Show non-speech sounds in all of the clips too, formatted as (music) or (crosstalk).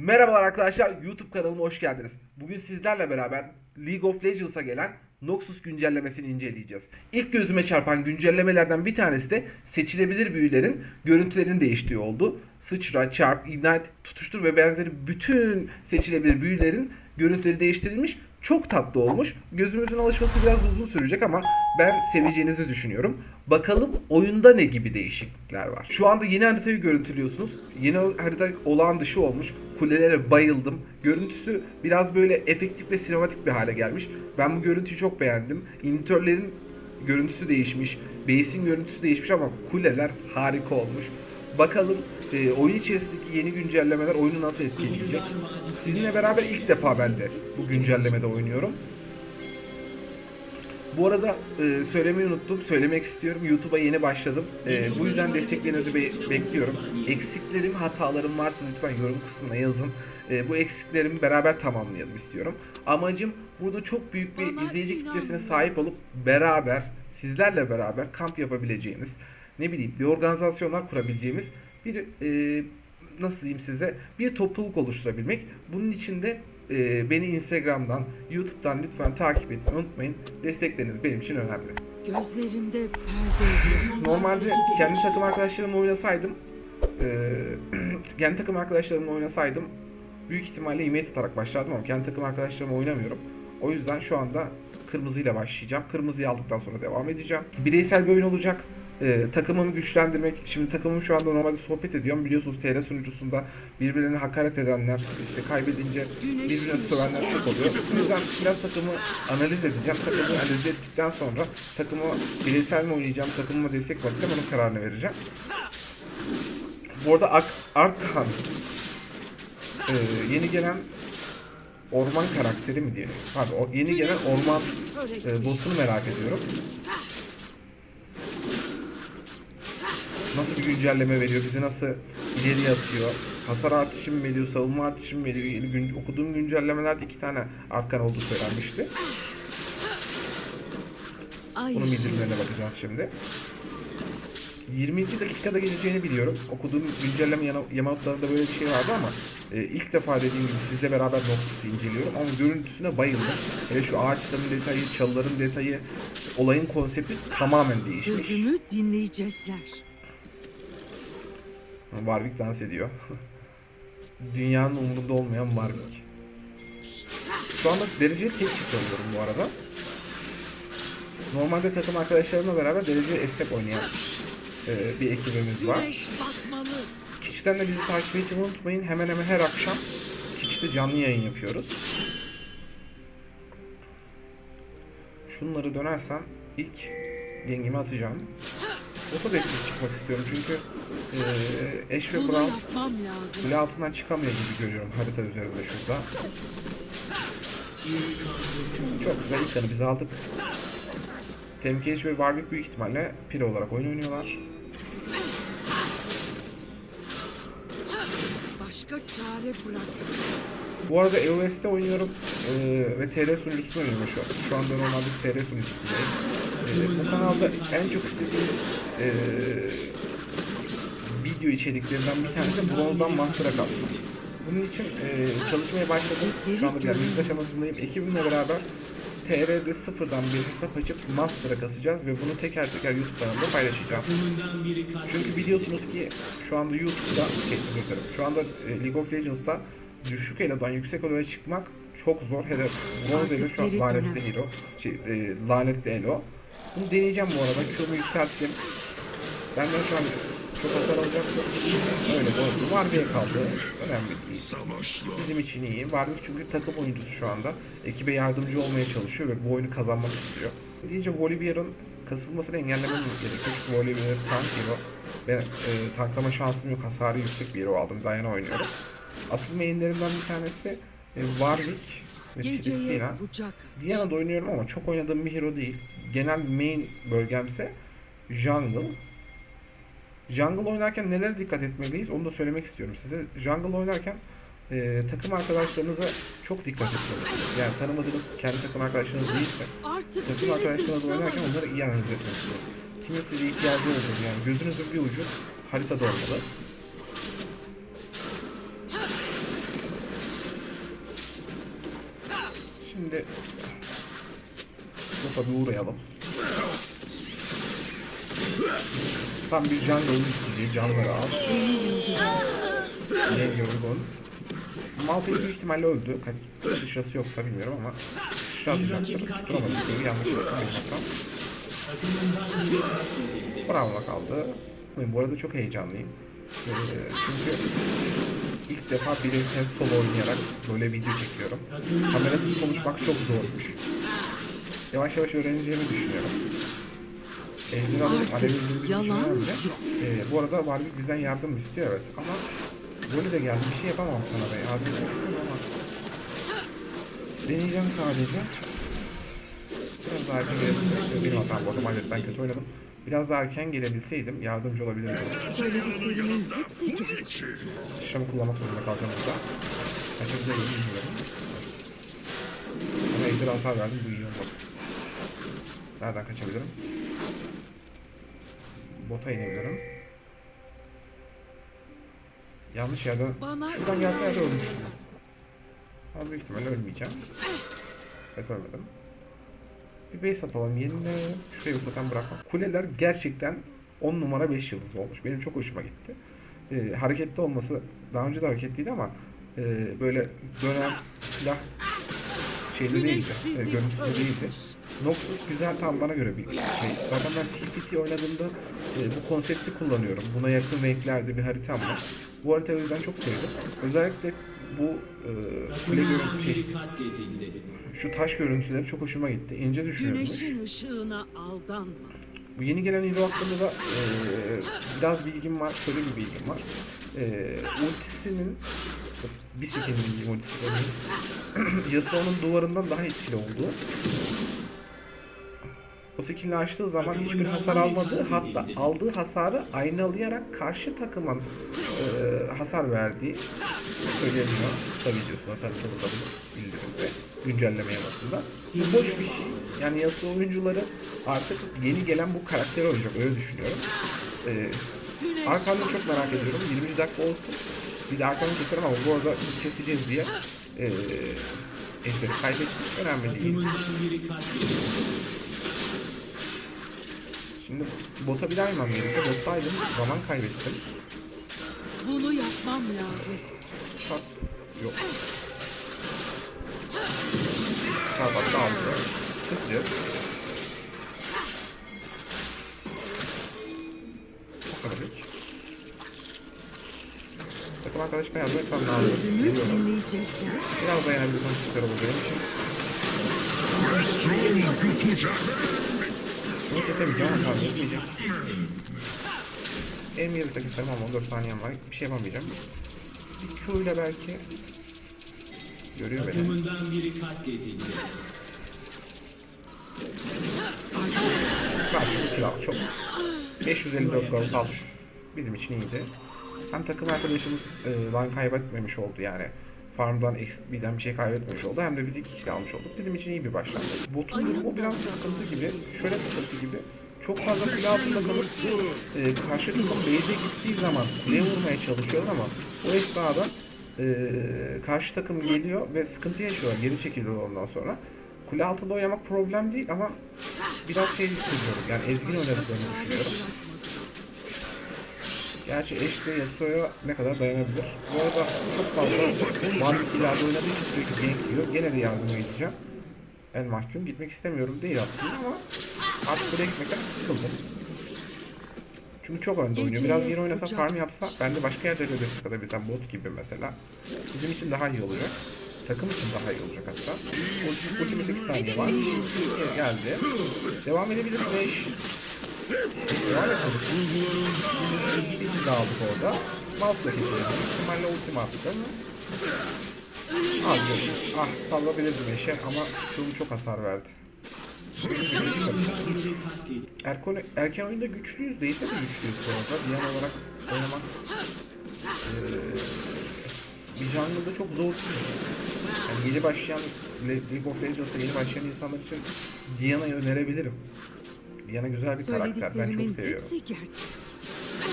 Merhabalar arkadaşlar YouTube kanalıma hoş geldiniz. Bugün sizlerle beraber League of Legends'a gelen Noxus güncellemesini inceleyeceğiz. İlk gözüme çarpan güncellemelerden bir tanesi de seçilebilir büyülerin görüntülerinin değiştiği oldu. Sıçra, çarp, ignite, tutuştur ve benzeri bütün seçilebilir büyülerin görüntüleri değiştirilmiş. Çok tatlı olmuş. Gözümüzün alışması biraz uzun sürecek ama ben seveceğinizi düşünüyorum. Bakalım oyunda ne gibi değişiklikler var. Şu anda yeni haritayı görüntülüyorsunuz. Yeni harita olağan dışı olmuş. Kulelere bayıldım. Görüntüsü biraz böyle efektif ve sinematik bir hale gelmiş. Ben bu görüntüyü çok beğendim. İnitörlerin görüntüsü değişmiş. Base'in görüntüsü değişmiş ama kuleler harika olmuş. Bakalım e, oyun içerisindeki yeni güncellemeler oyunu nasıl etkileyecek. Sizinle beraber ilk defa ben de bu güncellemede oynuyorum. Bu arada e, söylemeyi unuttum. Söylemek istiyorum. YouTube'a yeni başladım. E, bu yüzden desteklerinizi be- bekliyorum. Eksiklerim, hatalarım varsa lütfen yorum kısmına yazın. E, bu eksiklerimi beraber tamamlayalım istiyorum. Amacım burada çok büyük bir izleyici kitlesine sahip olup beraber, sizlerle beraber kamp yapabileceğimiz, ne bileyim bir organizasyonlar kurabileceğimiz bir e, nasıl diyeyim size bir topluluk oluşturabilmek. Bunun için de e, beni Instagram'dan, YouTube'dan lütfen takip etmeyi unutmayın. Destekleriniz benim için önemli. Gözlerimde perde. Normalde kendi takım arkadaşlarımla oynasaydım, e, (clears throat) kendi takım arkadaşlarımla oynasaydım büyük ihtimalle yemeği tutarak başlardım ama kendi takım arkadaşlarımla oynamıyorum. O yüzden şu anda kırmızıyla başlayacağım. Kırmızıyı aldıktan sonra devam edeceğim. Bireysel bir oyun olacak. Ee, takımımı güçlendirmek. Şimdi takımım şu anda normalde sohbet ediyorum. Biliyorsunuz TR sunucusunda birbirlerine hakaret edenler, işte kaybedince birbirine sövenler çok oluyor. O yüzden biraz takımı analiz edeceğim. Takımı analiz ettikten sonra takımı bireysel mi oynayacağım, takımıma destek bakacağım. Onun kararını vereceğim. Bu arada Ak Arkhan ee, yeni gelen orman karakteri mi diyelim? Pardon, yeni gelen orman e, boss'unu merak ediyorum. Nasıl bir güncelleme veriyor, bizi nasıl ileriye atıyor, hasar artışı mı veriyor, savunma artışı mı veriyor? Yeni gün, okuduğum güncellemelerde iki tane arkan olduğu söylenmişti. Bunun bildirimlerine bakacağız şimdi. 20. dakikada geleceğini biliyorum. Okuduğum güncelleme yamalotlarında böyle bir şey vardı ama e, ilk defa dediğim gibi sizle beraber Noctis'i inceliyorum ama görüntüsüne bayıldım. Hele şu ağaçların detayı, çalıların detayı, olayın konsepti tamamen değişmiş. Sözümü dinleyecekler. Warwick dans ediyor. (laughs) Dünyanın umurunda olmayan Warwick. Şu anda dereceli tek çift oynuyorum bu arada. Normalde takım arkadaşlarımla beraber dereceli esnek oynayan e, bir ekibimiz var. Twitch'ten de bizi takip etmeyi unutmayın. Hemen hemen her akşam Twitch'te canlı yayın yapıyoruz. Şunları dönersem ilk yengemi atacağım. Otobekle çıkmak istiyorum çünkü eee Ash ve lazım. kule altından çıkamıyor gibi görüyorum harita üzerinde şurada. Çok güzel ilk kanı biz aldık. Temkeş ve Warwick büyük ihtimalle pire olarak oyun oynuyorlar. Başka çare bırak. Bu arada iOS'te oynuyorum eee, ve TR sunucusunda oynuyorum şu an. Şu anda normalde TR sunucusundayım. Eee, bu kanalda en çok istediğim eee, video içeriklerinden bir tanesi Bronze'dan Master'a kalktım. Bunun için eee, çalışmaya başladım. Şu anda biraz yüz aşamasındayım. Ekibimle beraber TR'de sıfırdan bir hesap açıp Master'a kasacağız ve bunu teker teker YouTube kanalımda paylaşacağım. Çünkü biliyorsunuz ki şu anda YouTube'da, şu anda e, League of Legends'ta düşük elodan yüksek eloya çıkmak çok zor. Hele bronz elo şu an lanetli hero, şey, e, lanetli elo. Bunu deneyeceğim bu arada. Q'mu yükselttim. Benden şu an çok hasar alacak. Öyle bozdu. Warwick'e kaldı. Önemli değil. Bizim için iyi. Warwick çünkü takım oyuncusu şu anda. Ekibe yardımcı olmaya çalışıyor ve bu oyunu kazanmak istiyor. Deyince Volibear'ın kasılmasını engellememiz gerekiyor. Çünkü Volibear tank hero. Ben e, tanklama şansım yok. Hasarı yüksek bir hero aldım. Diana oynuyorum. Asıl mainlerimden bir tanesi e, Warwick ve kucak. Diana'da oynuyorum ama çok oynadığım bir hero değil. Genel main bölgemse jungle. Jungle oynarken nelere dikkat etmeliyiz onu da söylemek istiyorum size. Jungle oynarken e, takım arkadaşlarınıza çok dikkat etmelisiniz. Yani tanımadığınız kendi takım arkadaşlarınız değilse takım arkadaşlarınızla oynarken onları iyi analiz etmelisiniz. Kimin size ihtiyacı olur yani gözünüzün bir ucu haritada olmalı. Şimdi Bota bir uğrayalım. Tam bir can yolu isteyeceği canları al. Ne yorgun. Malphite büyük ihtimalle öldü. Kaç sıçrası yoksa bilmiyorum ama. Tutturamadı. Şeyi yanlış yaptım. Bravo kaldı. Bu arada çok heyecanlıyım. Ee, çünkü ilk defa bireysel solo oynayarak böyle video çekiyorum. Kamerasız konuşmak çok zormuş. Yavaş yavaş öğreneceğimi düşünüyorum. Ejderhanın alevlendiğini yalan. Ee, bu arada Warwick bizden yardım istiyor evet ama böyle de geldi bir şey yapamam sana be yardım istiyorum ama deneyeceğim sadece. Biraz daha gelebilseydim. Benim hatam bu arada kötü oynadım. Biraz daha erken gelebilseydim yardımcı olabilirdim. Söylediklerimin hepsi gerçek. Sıçramı kullanmak zorunda kalacağım burada. Kaçırıza iyi bilmiyorum. Ama ejder hasar verdim iyi olmadı. Nereden kaçabilirim? Bota inebilirim. Yanlış yerden... Şuradan gelse yerde ölmüştüm. Ama büyük ihtimalle ölmeyeceğim. Evet ölmedim. Bir base atalım yerine. Şurayı zaten bırakmam. Kuleler gerçekten 10 numara 5 yıldız olmuş. Benim çok hoşuma gitti. Ee, hareketli olması daha önce de hareketliydi ama e, böyle dönen silah şeyli değildi. E, görüntülü değildi. Noxus güzel tam bana göre bir şey. Zaten ben TPT oynadığımda e, bu konsepti kullanıyorum. Buna yakın renklerde bir haritam var. Bu haritayı o yüzden çok sevdim. Özellikle bu e, kule görüntü şey, şu taş görüntüleri çok hoşuma gitti. İnce düşünülmüş. Güneşin ışığına aldanma. Bu yeni gelen hero hakkında da e, biraz bilgim var. Şöyle bir bilgim var. E, ultisinin bir sekinin bilgim ultisi. Yasuo'nun duvarından daha etkili olduğu. O skillini açtığı zaman hiçbir hasar almadığı hatta aldığı hasarı aynalayarak karşı takımın e, hasar verdiği söyleniyor. Kısa videosuna tanıtıldı bildirimde güncelleme yamasında. Bu boş bir şey. Yani Yasuo oyuncuları artık yeni gelen bu karakteri oynayacak öyle düşünüyorum. E, Arkamda çok merak ediyorum. 20 dakika olsun. Bir de arkamı keserim ama bu arada keseceğiz diye e, ejderi kaybettik. Önemli değil. Şimdi bota bir daha inmem gerekiyor. Bottaydım. Zaman kaybettim. bunu yapmam lazım. Çat. Yok. Çarpakta aldı. Kısıyor. Bu kadar hiç. Takım arkadaş beyazda ekran lazım. Dinleyecekler. Biraz dayanabilirsem süper olur benim için. Bunu kesemeyeceğim ama tahmin etmeyeceğim. En yarı keserim ama 14 saniyem var. Bir şey yapamayacağım. Bir Q ile belki görüyor beni. Takımından biri katledildi. Al çok. 554 gol al. Bizim için iyiydi. Hem takım arkadaşımız e, lan kaybetmemiş oldu yani. Farmdan XP'den bir şey kaybetmemiş oldu. Hem de biz iki kill almış olduk. Bizim için iyi bir başlangıç. Botun durumu biraz sıkıntı gibi. Şöyle sıkıntı gibi. Çok fazla kule altında kalıp e, karşı takım base'e gittiği zaman kuleye vurmaya çalışıyor ama o esnada e, karşı takım geliyor ve sıkıntı yaşıyor. Geri çekiliyor ondan sonra. Kule altında oynamak problem değil ama biraz şey hissediyorum. Yani ezgin oynadıklarını düşünüyorum. Gerçi ile Yasuo'ya ne kadar dayanabilir. Bu arada çok fazla Warwick ileride oynadığı için sürekli gank yiyor. Gene de yardım edeceğim. Ben mahkum gitmek istemiyorum değil aslında ama artık buraya gitmekten sıkıldım. Çünkü çok önde oynuyor. Biraz yeni oynasa farm yapsa ben de başka yerlere de sıkılabilsem bot gibi mesela. Bizim için daha iyi olacak. Takım için daha iyi olacak hatta. Ulti, ultime 8 saniye var. Geldi. Devam edebilir 5. Devam edelim. Bir daha aldık orada. Mouse'la keselim. İhtimalle ama. Az yok. Ah sallayabilirdim eşe ama şunu çok hasar verdi. Erken, erken oyunda güçlüyüz değilse de güçlüyüz arada. Diğer olarak oynamak eee bir jungle'da çok zor. Yani yeni başlayan Le- League of Legends'a yeni başlayan insanlar için Diana'yı önerebilirim. Diana güzel bir karakter. Ben çok seviyorum. hepsi gerçek.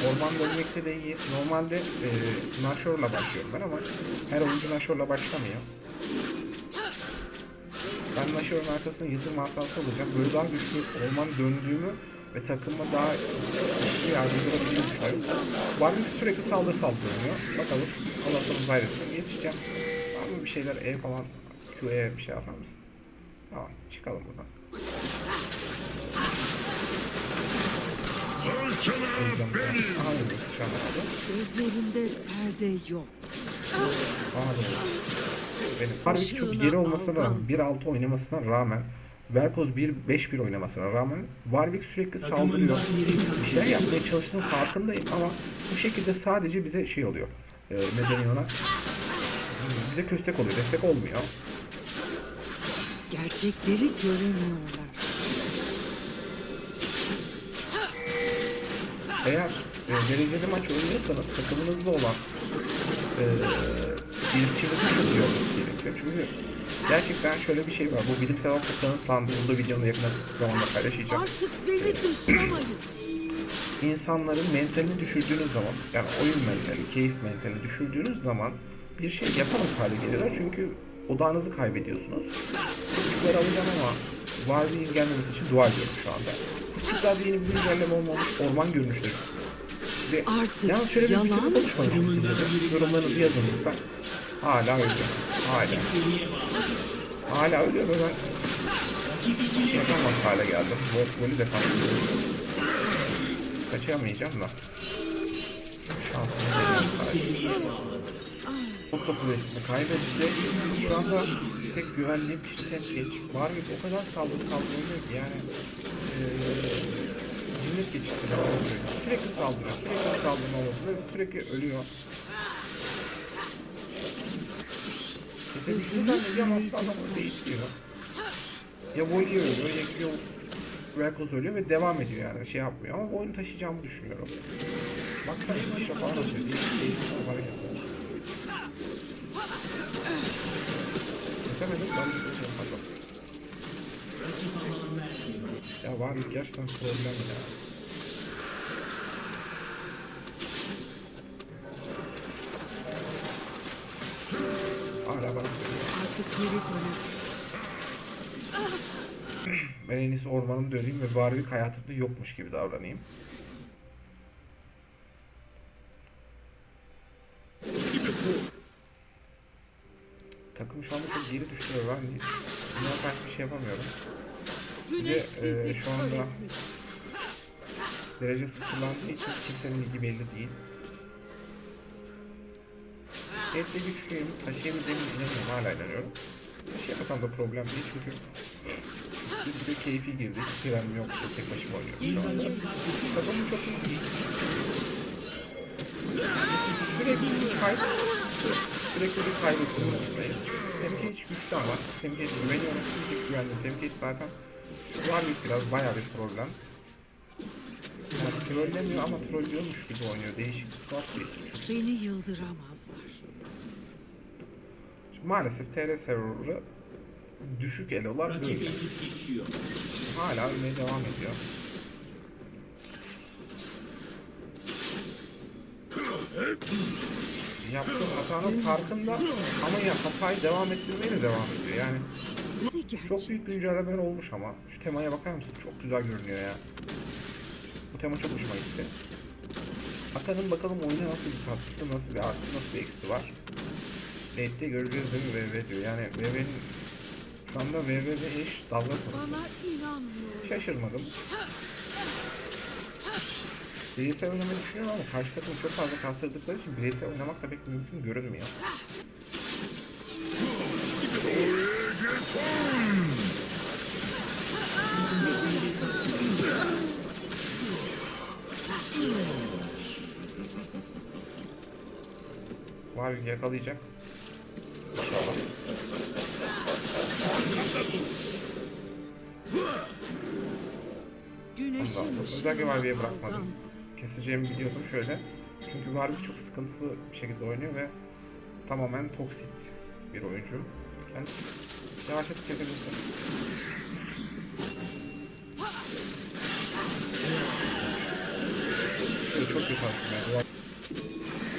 Orman bölmekte de iyi. Normalde e, Nashor'la başlıyorum ben ama her oyuncu Nashor'la başlamıyor. Ben Nashor'un arkasında yıldırım asası olacağım. Böyle daha güçlü orman döndüğümü ve takıma daha güçlü yardımcı olabildiğimi düşünüyorum. Warwick sürekli saldırı saldırıyor. Bakalım Allah sonumuz hayretsin. Yetişeceğim. Var mı bir şeyler E falan Q'ye bir şey yapar mısın? Tamam çıkalım buradan. Aldı. Gözlerinde perde yok. Benim Warwick çok geri olmasına rağmen 1-6 oynamasına rağmen Velkoz 1-5-1 oynamasına rağmen Warwick sürekli saldırıyor. Bir şeyler yapmaya çalıştığının farkındayım ama bu şekilde sadece bize şey oluyor. Ee, ne deniyor ona? Bize köstek oluyor. Destek olmuyor. Gerçekleri göremiyorlar. Eğer e, dereceli maç oynuyorsanız takımınızda olan e, iletişiminizi çok iyi olması gerekiyor. Çünkü gerçekten şöyle bir şey var. Bu bilimsel olarak kanıtlandı. Bunu da videonun yakın zamanda paylaşacağım. Artık beni dışlamayın. insanların mentalini düşürdüğünüz zaman yani oyun mentali, keyif mentalini düşürdüğünüz zaman bir şey yapamaz hale geliyorlar çünkü odağınızı kaybediyorsunuz. Küçükleri alacağım ama Warwick'in gelmemesi için dua ediyorum şu anda. Küçüklerde yeni bir güncelleme olmamış orman görünüşleri. Ve Artık yalnız şöyle bir yalan konuşmanızı istiyorum. Yorumlarınızı yazın lütfen. Hala ölüyor. Hala. Hala ölüyor ve ben yapamaz hale geldim. Vol volü defans Kaçamayacağım da. Çok da kuvvetini kaybetti. Şu anda tek güvenliğim kişi geç. Var mı? O kadar saldırı oynuyor ki yani. Cinnet geçişti. Sürekli saldırıyor. Sürekli saldırma olası ve sürekli ölüyor. Kesebildiği zannediyor ama aslında adam öyle istiyor. Ya Void'i ölüyor ya Velkos ölüyor ve devam ediyor yani şey yapmıyor ama oyunu taşıyacağımı düşünüyorum. Baksana işte falan atıyor. Hareketler. Kesemedim ben bir şey yapmadım. Ya var gerçekten problem ya. Söylüyor. Artık geri dönüp Ben en iyisi ormanın döneyim ve Warwick hayatımda yokmuş gibi davranayım. Takım şu anda çok geri düştü ve ben buna karşı bir şey yapamıyorum. güneş e, şu anda-. Derece sıfırlandığı için kimsenin ligi belli değil. Hepsi güçlüyüm. Taşıyabileceğimi inanıyorum. Hala inanıyorum. Taşıyamasam da problem değil çünkü bir de keyfi girdik. Fren yok. Tek başıma oynuyorum şu anda. Takımım çok iyi değil. Sürekli bir kayıp. Sürekli bir kaybettiğim noktadayım. Temke hiç güçlü ama Temke hiç güveniyorum. Hiç güvendim. Temke hiç zaten var bir biraz bayağı bir problem. Yani trollemiyor ama trollüyormuş gibi oynuyor. Değişik bir tuhaf bir. Beni yıldıramazlar. Maalesef TR server'ı düşük elolar böyle. Hala ölmeye devam ediyor. (laughs) Yaptığı hatanın farkında ama ya hatayı devam ettirmeye de devam ediyor. Yani çok büyük güncellemeler olmuş ama şu temaya bakar mısın? Çok güzel görünüyor ya. Bu tema çok hoşuma gitti. Bakalım bakalım oyuna nasıl bir katkısı, nasıl bir artısı, nasıl bir eksi var. Late'de göreceğiz değil mi VV diyor. Yani VV'nin şu anda VV ve eş dalga konusu. Şaşırmadım. Bireysel oynamayı düşünüyorum ama karşı takım çok fazla kastırdıkları için bireysel oynamak da pek mümkün görünmüyor. Var yakalayacak. İnşallah. Güneşin ışığına özellikle aldan. bırakmadım. Keseceğimi biliyordum şöyle. Çünkü Varbi çok sıkıntılı bir şekilde oynuyor ve tamamen toksit bir oyuncu. Yani yavaşlatıp kesebilirsin. Şöyle çok kötü aslında.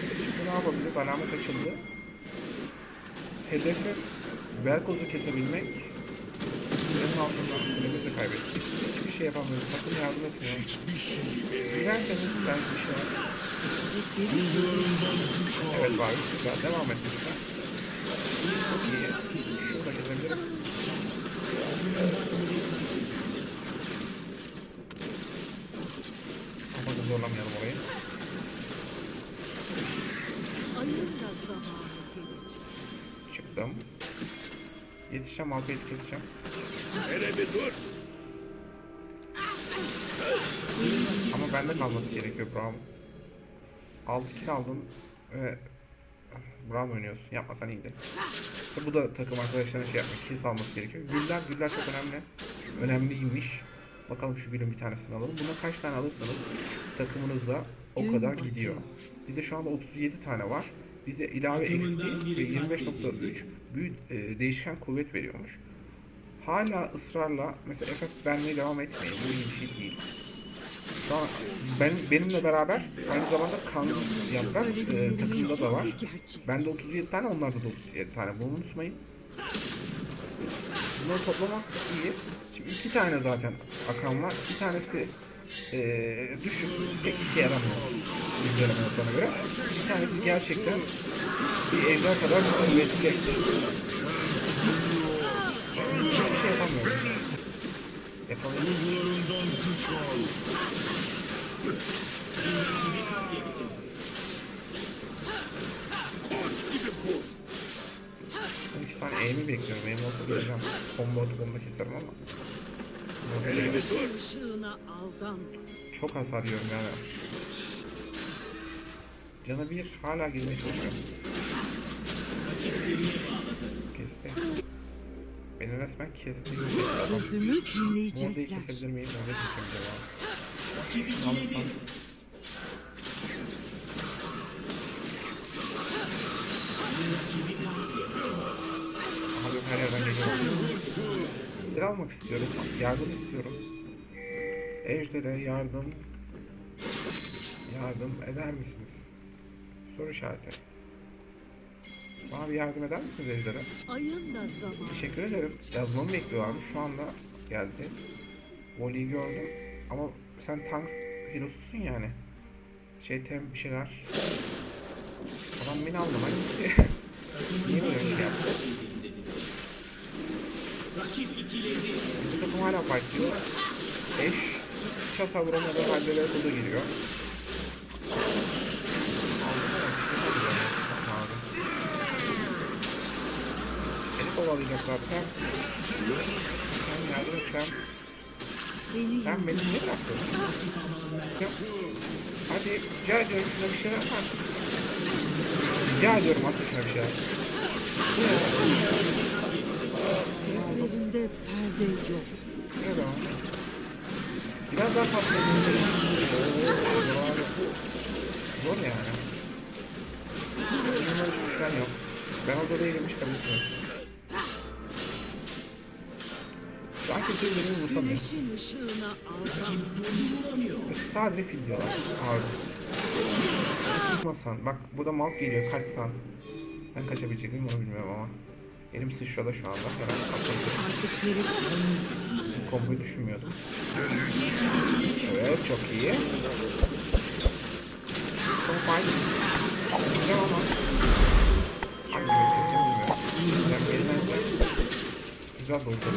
Şimdi ne yapabiliriz? Alamet açıldı. Hedefi Velkoz'u kesebilmek altından kulemizi de kaybettik. Hiçbir şey yapamıyoruz. Takım yardım etmiyor. Dilerseniz ben bir şey Evet var. Güzel. Devam et lütfen. Çok iyi. Şurada kesebilirim. Ama da zorlamayalım orayı. ayın da zamanı gelecek. Yetişeceğim, halka yetişeceğim. Ama bende kalması gerekiyor Brown. 6 kill aldın ve Brown oynuyorsun. Yapmasan iyiydi. İşte bu da takım arkadaşlarına şey yapmak, kill salması gerekiyor. Güller, güller çok önemli. Önemliymiş. Bakalım şu gülün bir tanesini alalım. Buna kaç tane alırsanız takımınızda o kadar gidiyor. Bizde şu anda 37 tane var. Bize ilave XP ve 25.3 büyük e, değişken kuvvet veriyormuş. Hala ısrarla mesela FF vermeye devam etmeyin. Bu iyi bir şey değil. Şu an ben, benimle beraber aynı zamanda kan yaprak e, takımda da var. Bende 37 tane, onlarda da 37 tane. Bunu unutmayın. Bunları toplamak iyi. Şimdi iki tane zaten akan var. Bir tanesi eee düşük, tek işe yaramıyor. İnceleme notlarına göre. Bir tanesi gerçekten bir evler kadar kuvvetli. Yapamıyorum. İki tane aim'i bekliyorum. Aim olsa geleceğim. Combo atıp da keserim ama. Çok hasar yiyorum yani. Canı bir hala girmeye çalışıyor. Kesti. Resmen kesti. Sözümü Mordeyi dinleyecekler. kesebilir miyim? Abi. Al, al. Abi her yerden geliyor. Bir almak istiyorum. Yardım istiyorum. Ejder'e yardım yardım eder misiniz? Soru işareti. Bana bir yardım eder misiniz Ejder'e? Ayın da zamanı. Teşekkür ederim. Yazmamı bekliyorlarmış. Şu anda geldi. Voli'yi gördüm. Ama sen tank hero'susun yani. Şey tem bir şeyler. Adam beni aldı lan gitti. (laughs) Niye böyle bir şey yaptı? Bu takım hala fightlıyor. Eş şasa vuramadı haldelere koda giriyor. Beni kovalayacaklar. Sen, yardım sen. Sen beni niye bıraktın? Hadi rica ediyorum şuna bir şeyler at. Rica ediyorum at şuna bir şeyler. Ne? gözlerimde perde yok. Ne o? Biraz daha fazla zor. Yani. Bunlar hiçbir şey yok. Ben orada değilim hiç. Sanki ışığına aldanma. Sadece fil diyorlar. Abi. Kaçmasan. Bak burada mal geliyor. Kaçsan. Ben kaçabilecek miyim onu bilmiyorum ama. Elim sıçrada şu anda. Herhalde geri Komboyu düşünmüyordum. Evet çok iyi. Çok fine. Güzel ama. Güzel boyutta.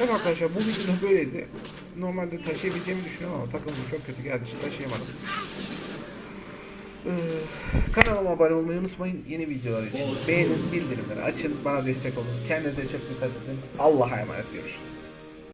Evet arkadaşlar bu videoda böyleydi. Normalde taşıyabileceğimi düşünüyorum ama takımım çok kötü geldi işte taşıyamadım. Ee, kanalıma abone olmayı unutmayın yeni videolar için. Beğenin, bildirimleri açın, bana destek olun. Kendinize çok dikkat edin. Allah'a emanet görüşürüz.